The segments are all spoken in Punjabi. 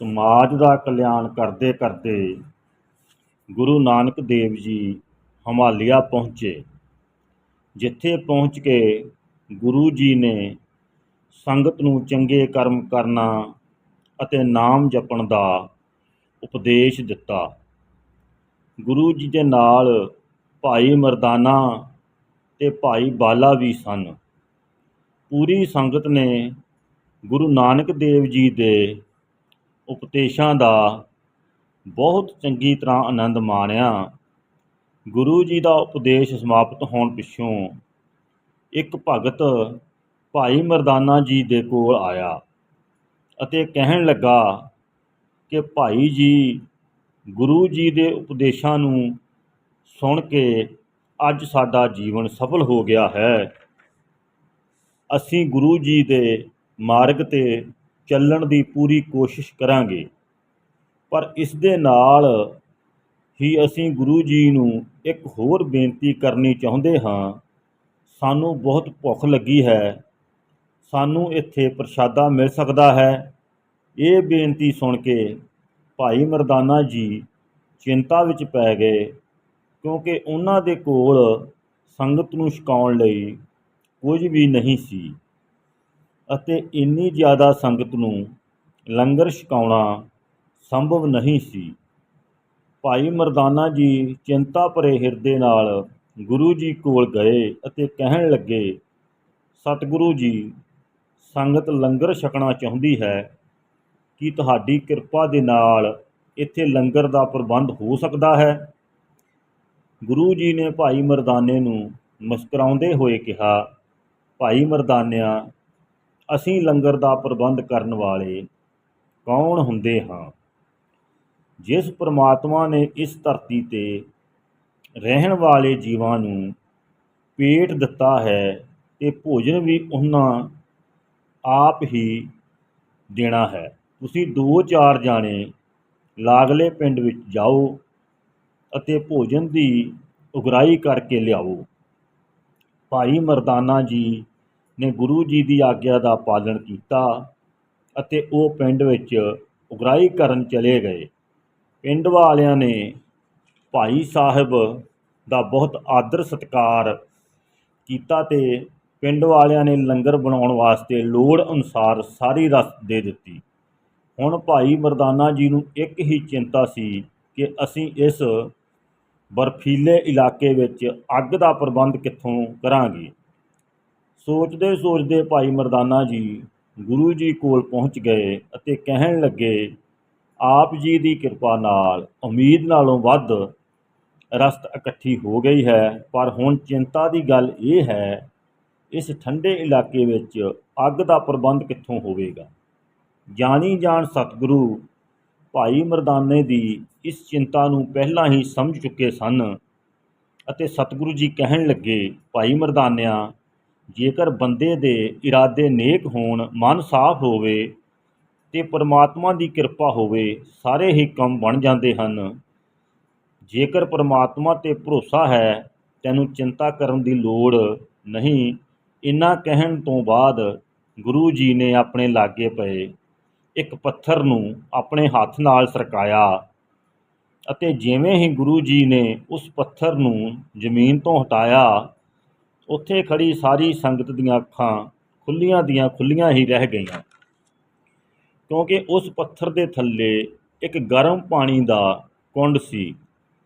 ਸਮਾਜ ਦਾ ਕਲਿਆਣ ਕਰਦੇ ਕਰਦੇ ਗੁਰੂ ਨਾਨਕ ਦੇਵ ਜੀ ਹਿਮਾਲਿਆ ਪਹੁੰਚੇ, ਜਿੱਥੇ ਪਹੁੰਚ ਕੇ ਗੁਰੂ ਜੀ ਨੇ ਸੰਗਤ ਨੂੰ ਚੰਗੇ ਕਰਮ ਕਰਨਾ ਅਤੇ ਨਾਮ ਜਪਣ ਦਾ ਉਪਦੇਸ਼ ਦਿੱਤਾ। ਗੁਰੂ ਜੀ ਦੇ ਨਾਲ ਭਾਈ ਮਰਦਾਨਾ ਤੇ ਭਾਈ ਬਾਲਾ ਵੀ ਸਨ। ਪੂਰੀ ਸੰਗਤ ਨੇ ਗੁਰੂ ਨਾਨਕ ਦੇਵ ਜੀ ਦੇ ਉਪਦੇਸ਼ਾਂ ਦਾ ਬਹੁਤ ਚੰਗੀ ਤਰ੍ਹਾਂ ਆਨੰਦ ਮਾਣਿਆ। ਗੁਰੂ ਜੀ ਦਾ ਉਪਦੇਸ਼ ਸਮਾਪਤ ਹੋਣ ਪਿੱਛੋਂ ਇੱਕ ਭਗਤ ਭਾਈ ਮਰਦਾਨਾ ਜੀ ਦੇ ਕੋਲ ਆਇਆ ਅਤੇ ਕਹਿਣ ਲੱਗਾ ਕਿ ਭਾਈ ਜੀ, ਗੁਰੂ ਜੀ ਦੇ ਉਪਦੇਸ਼ਾਂ ਨੂੰ ਸੁਣ ਕੇ ਅੱਜ ਸਾਡਾ ਜੀਵਨ ਸਫਲ ਹੋ ਗਿਆ ਹੈ। ਅਸੀਂ ਗੁਰੂ ਜੀ ਦੇ ਮਾਰਗ 'ਤੇ ਚੱਲਣ ਦੀ ਪੂਰੀ ਕੋਸ਼ਿਸ਼ ਕਰਾਂਗੇ। ਪਰ ਇਸ ਦੇ ਨਾਲ ਹੀ ਅਸੀਂ ਗੁਰੂ ਜੀ ਨੂੰ ਇੱਕ ਹੋਰ ਬੇਨਤੀ ਕਰਨੀ ਚਾਹੁੰਦੇ ਹਾਂ। ਸਾਨੂੰ ਬਹੁਤ ਭੁੱਖ ਲੱਗੀ ਹੈ। ਸਾਨੂੰ ਇੱਥੇ ਪ੍ਰਸ਼ਾਦਾ ਮਿਲ ਸਕਦਾ ਹੈ। ਇਹ ਬੇਨਤੀ ਸੁਣ ਕੇ ਭਾਈ ਮਰਦਾਨਾ ਜੀ ਚਿੰਤਾ ਵਿੱਚ ਪੈ ਗਏ, ਕਿਉਂਕਿ ਉਹਨਾਂ ਦੇ ਕੋਲ ਸੰਗਤ ਨੂੰ ਛਕਾਉਣ ਲਈ ਕੁਝ ਵੀ ਨਹੀਂ ਸੀ। ਅਤੇ ਇੰਨੀ ਜ਼ਿਆਦਾ ਸੰਗਤ ਨੂੰ ਲੰਗਰ ਛਕਾਉਣਾ ਸੰਭਵ ਨਹੀਂ ਸੀ। ਭਾਈ ਮਰਦਾਨਾ ਜੀ ਚਿੰਤਾ ਭਰੇ ਹਿਰਦੇ ਨਾਲ ਗੁਰੂ ਜੀ ਕੋਲ ਗਏ ਅਤੇ ਕਹਿਣ ਲੱਗੇ, ਸਤਿਗੁਰੂ ਜੀ, ਸੰਗਤ ਲੰਗਰ ਛਕਣਾ ਚਾਹੁੰਦੀ ਹੈ। ਕੀ ਤੁਹਾਡੀ ਕਿਰਪਾ ਦੇ ਨਾਲ ਇੱਥੇ ਲੰਗਰ ਦਾ ਪ੍ਰਬੰਧ ਹੋ ਸਕਦਾ ਹੈ? ਗੁਰੂ ਜੀ ਨੇ ਭਾਈ ਮਰਦਾਨੇ ਨੂੰ ਮੁਸਕਰਾਉਂਦੇ ਹੋਏ ਕਿਹਾ, ਭਾਈ ਮਰਦਾਨਿਆ ਅਸੀਂ ਲੰਗਰ ਦਾ ਪ੍ਰਬੰਧ ਕਰਨ ਵਾਲੇ ਕੌਣ ਹੁੰਦੇ ਹਾਂ? ਜਿਸ ਪ੍ਰਮਾਤਮਾ ਨੇ ਇਸ ਧਰਤੀ ਤੇ ਰਹਿਣ ਵਾਲੇ ਜੀਵਾਂ ਨੂੰ ਪੇਟ ਦਿੱਤਾ ਹੈ, ਤੇ ਭੋਜਨ ਵੀ ਉਹਨਾਂ ਆਪ ਹੀ ਦੇਣਾ ਹੈ। ਤੁਸੀਂ ਦੋ ਚਾਰ ਜਾਣੇ ਲਾਗਲੇ ਪਿੰਡ ਵਿੱਚ ਜਾਓ ਅਤੇ ਭੋਜਨ ਦੀ ਉਗਰਾਈ ਕਰਕੇ ਲਿਆਓ। ਭਾਈ ਮਰਦਾਨਾ ਜੀ ਨੇ ਗੁਰੂ ਜੀ ਦੀ ਆਗਿਆ ਦਾ ਪਾਲਣ ਕੀਤਾ ਅਤੇ ਉਹ ਪਿੰਡ ਵਿੱਚ ਉਗਰਾਹੀ ਕਰਨ ਚਲੇ ਗਏ। ਪਿੰਡ ਵਾਲਿਆਂ ਨੇ ਭਾਈ ਸਾਹਿਬ ਦਾ ਬਹੁਤ ਆਦਰ ਸਤਿਕਾਰ ਕੀਤਾ ਤੇ ਪਿੰਡ ਵਾਲਿਆਂ ਨੇ ਲੰਗਰ ਬਣਾਉਣ ਵਾਸਤੇ ਲੋੜ ਅਨੁਸਾਰ ਸਾਰੀ ਰਸ ਦੇ ਦਿੱਤੀ। ਹੁਣ ਭਾਈ ਮਰਦਾਨਾ ਜੀ ਨੂੰ ਇੱਕ ਹੀ ਚਿੰਤਾ ਸੀ ਕਿ ਅਸੀਂ ਇਸ ਬਰਫੀਲੇ ਇਲਾਕੇ ਵਿੱਚ ਅੱਗ ਦਾ ਪ੍ਰਬੰਧ ਕਿੱਥੋਂ ਕਰਾਂਗੇ। ਸੋਚਦੇ ਸੋਚਦੇ ਭਾਈ ਮਰਦਾਨਾ ਜੀ ਗੁਰੂ ਜੀ ਕੋਲ ਪਹੁੰਚ ਗਏ ਅਤੇ ਕਹਿਣ ਲੱਗੇ, ਆਪ ਜੀ ਦੀ ਕਿਰਪਾ ਨਾਲ ਉਮੀਦ ਨਾਲੋਂ ਵੱਧ ਰਸਤ ਇਕੱਠੀ ਹੋ ਗਈ ਹੈ, ਪਰ ਹੁਣ ਚਿੰਤਾ ਦੀ ਗੱਲ ਇਹ ਹੈ, ਇਸ ਠੰਡੇ ਇਲਾਕੇ ਵਿੱਚ ਅੱਗ ਦਾ ਪ੍ਰਬੰਧ ਕਿੱਥੋਂ ਹੋਵੇਗਾ? ਜਾਣੀ ਜਾਣ ਸਤਿਗੁਰੂ, ਭਾਈ ਮਰਦਾਨੇ ਦੀ ਇਸ ਚਿੰਤਾ ਨੂੰ ਪਹਿਲਾਂ ਹੀ ਸਮਝ ਚੁੱਕੇ ਸਨ ਅਤੇ ਸਤਿਗੁਰੂ ਜੀ ਕਹਿਣ ਲੱਗੇ, ਭਾਈ ਮਰਦਾਨਿਆਂ ਜੇਕਰ ਬੰਦੇ ਦੇ ਇਰਾਦੇ ਨੇਕ ਹੋਣ, ਮਨ ਸਾਫ਼ ਹੋਵੇ ਤੇ ਪਰਮਾਤਮਾ ਦੀ ਕਿਰਪਾ ਹੋਵੇ, ਸਾਰੇ ਹੀ ਕੰਮ ਬਣ ਜਾਂਦੇ ਹਨ। ਜੇਕਰ ਪਰਮਾਤਮਾ ਤੇ ਭਰੋਸਾ ਹੈ, ਤੈਨੂੰ ਚਿੰਤਾ ਕਰਨ ਦੀ ਲੋੜ ਨਹੀਂ। ਇੰਨਾ ਕਹਿਣ ਤੋਂ ਬਾਅਦ ਗੁਰੂ ਜੀ ਨੇ ਆਪਣੇ ਲਾਗੇ ਪਏ, ਇੱਕ ਪੱਥਰ ਨੂੰ ਆਪਣੇ ਹੱਥ ਨਾਲ ਸਰਕਾਇਆ ਅਤੇ ਜਿਵੇਂ ਹੀ ਗੁਰੂ ਜੀ ਨੇ ਉਸ ਪੱਥਰ ਨੂੰ ਜ਼ਮੀਨ ਤੋਂ ਹਟਾਇਆ ਉੱਥੇ ਖੜੀ ਸਾਰੀ ਸੰਗਤ ਦੀਆਂ ਅੱਖਾਂ ਖੁੱਲੀਆਂ ਦੀਆਂ ਖੁੱਲੀਆਂ ਹੀ ਰਹਿ ਗਈਆਂ। ਕਿਉਂਕਿ ਉਸ ਪੱਥਰ ਦੇ ਥੱਲੇ ਇੱਕ ਗਰਮ ਪਾਣੀ ਦਾ ਕੁੰਡ ਸੀ,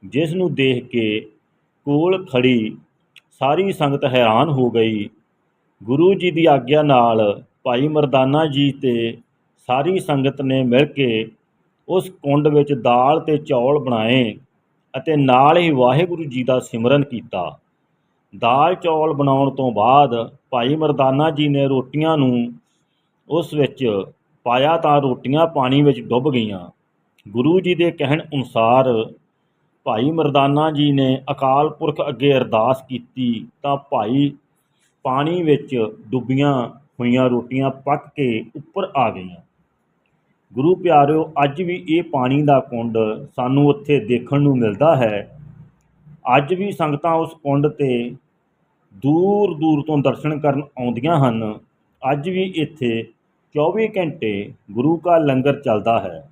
ਜਿਸ ਨੂੰ ਦੇਖ ਕੇ ਕੋਲ ਖੜੀ ਸਾਰੀ ਸੰਗਤ ਹੈਰਾਨ ਹੋ ਗਈ। ਗੁਰੂ ਜੀ ਦੀ ਆਗਿਆ ਨਾਲ ਭਾਈ ਮਰਦਾਨਾ ਜੀ ਤੇ ਸਾਰੀ ਸੰਗਤ ਨੇ ਮਿਲ ਕੇ ਉਸ ਕੁੰਡ ਵਿੱਚ ਦਾਲ ਤੇ ਚੌਲ ਬਣਾਏ ਅਤੇ ਨਾਲ ਹੀ ਵਾਹਿਗੁਰੂ ਜੀ ਦਾ ਸਿਮਰਨ ਕੀਤਾ। ਦਾਲ ਚੌਲ ਬਣਾਉਣ ਤੋਂ ਬਾਅਦ ਭਾਈ ਮਰਦਾਨਾ ਜੀ ਨੇ ਰੋਟੀਆਂ ਨੂੰ ਉਸ ਵਿੱਚ ਪਾਇਆ ਤਾਂ ਰੋਟੀਆਂ ਪਾਣੀ ਵਿੱਚ ਡੁੱਬ ਗਈਆਂ। ਗੁਰੂ ਜੀ ਦੇ ਕਹਿਣ ਅਨੁਸਾਰ ਭਾਈ ਮਰਦਾਨਾ ਜੀ ਨੇ ਅਕਾਲ ਪੁਰਖ ਅੱਗੇ ਅਰਦਾਸ ਕੀਤੀ ਤਾਂ ਭਾਈ ਪਾਣੀ ਵਿੱਚ ਡੁੱਬੀਆਂ ਹੋਈਆਂ ਰੋਟੀਆਂ ਪੱਕ ਕੇ ਉੱਪਰ ਆ ਗਈਆਂ। ਗੁਰੂ ਪਿਆਰਿਓ, ਅੱਜ ਵੀ ਇਹ ਪਾਣੀ ਦਾ ਕੁੰਡ ਸਾਨੂੰ ਉੱਥੇ ਦੇਖਣ ਨੂੰ ਮਿਲਦਾ ਹੈ। ਅੱਜ ਵੀ ਸੰਗਤਾਂ ਉਸ ਕੁੰਡ 'ਤੇ ਦੂਰ ਦੂਰ ਤੋਂ ਦਰਸ਼ਨ ਕਰਨ ਆਉਂਦੀਆਂ ਹਨ। ਅੱਜ ਵੀ ਇੱਥੇ 24 ਘੰਟੇ ਗੁਰੂ ਕਾ ਲੰਗਰ ਚੱਲਦਾ ਹੈ।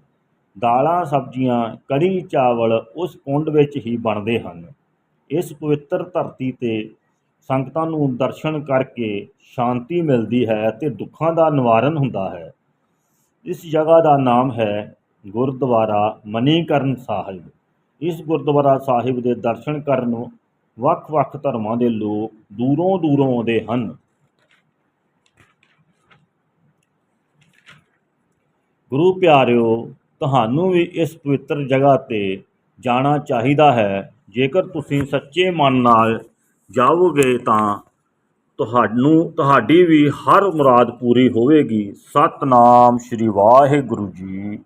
ਦਾਲਾਂ, ਸਬਜ਼ੀਆਂ, ਕੜੀ, ਚਾਵਲ ਉਸ ਕੁੰਡ ਵਿੱਚ ਹੀ ਬਣਦੇ ਹਨ। ਇਸ ਪਵਿੱਤਰ ਧਰਤੀ 'ਤੇ ਸੰਗਤਾਂ ਨੂੰ ਦਰਸ਼ਨ ਕਰਕੇ ਸ਼ਾਂਤੀ ਮਿਲਦੀ ਹੈ ਅਤੇ ਦੁੱਖਾਂ ਦਾ ਨਿਵਾਰਨ ਹੁੰਦਾ ਹੈ। ਇਸ ਜਗ੍ਹਾ ਦਾ ਨਾਮ ਹੈ ਗੁਰਦੁਆਰਾ ਮਨੀਕਰਨ ਸਾਹਿਬ। ਇਸ ਗੁਰਦੁਆਰਾ ਸਾਹਿਬ ਦੇ ਦਰਸ਼ਨ ਕਰਨ ਵੱਖ-ਵੱਖ ਧਰਮਾਂ ਦੇ ਲੋਕ ਦੂਰੋਂ ਦੂਰੋਂ ਆਉਂਦੇ ਹਨ। ਗੁਰੂ ਪਿਆਰਿਓ, ਤੁਹਾਨੂੰ ਵੀ ਇਸ ਪਵਿੱਤਰ ਜਗ੍ਹਾ 'ਤੇ ਜਾਣਾ ਚਾਹੀਦਾ ਹੈ। ਜੇਕਰ ਤੁਸੀਂ ਸੱਚੇ ਮਨ ਨਾਲ ਜਾਵੋਗੇ ਤਾਂ ਤੁਹਾਨੂੰ, ਤੁਹਾਡੀ ਵੀ ਹਰ ਮੁਰਾਦ ਪੂਰੀ ਹੋਵੇਗੀ। ਸਤਨਾਮ ਸ੍ਰੀ ਵਾਹਿਗੁਰੂ ਜੀ